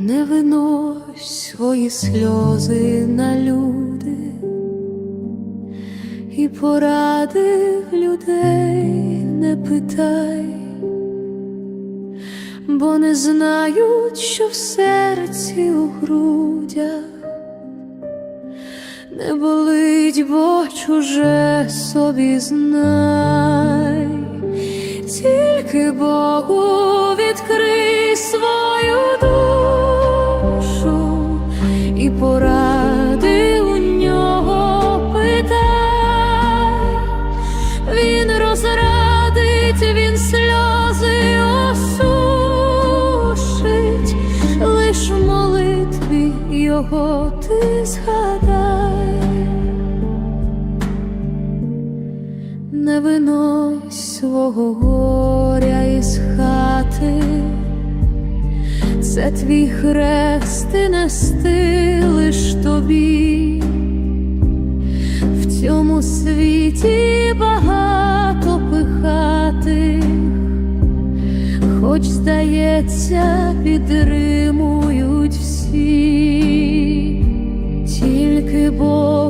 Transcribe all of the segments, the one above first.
не винось свої сльози на люди і поради людей не питай, бо не знають, що в серці у грудях не болить, бо чуже собі знай, тільки Богу відкрий свою поради у нього питай, він розрадить, він сльози осушить, лиш в молитві його ти згадай. Не винось свого горя із хати, це твій хрест і нести лиш тобі. В цьому світі багато пихати, хоч здається, підтримують всі, тільки Богу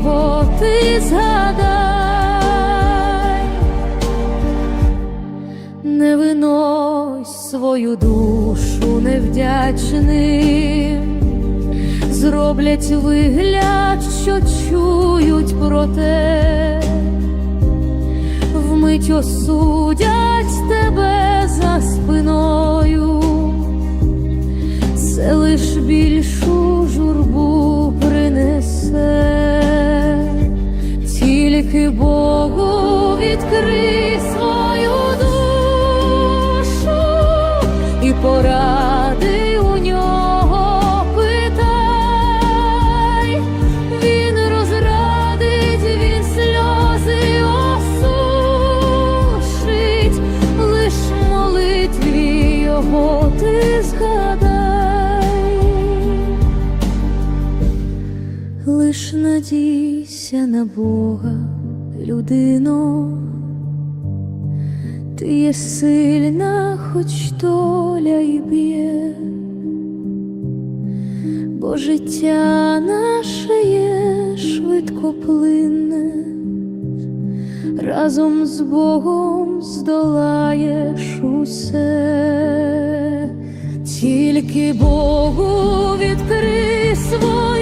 його ти згадай? Не винось свою душу невдячним, зроблять вигляд, що чують про те, вмить осудять тебе тільки Богу відкрий свою душу і поради у нього питай, він розрадить, він сльози осушить, лиш молитві його ти згадай. Лиш надійся на Бога, людино, ти є сильна, хоч доля й б'є, бо життя наше є швидкоплинне, разом з Богом здолаєш усе, тільки Богу відкрий свою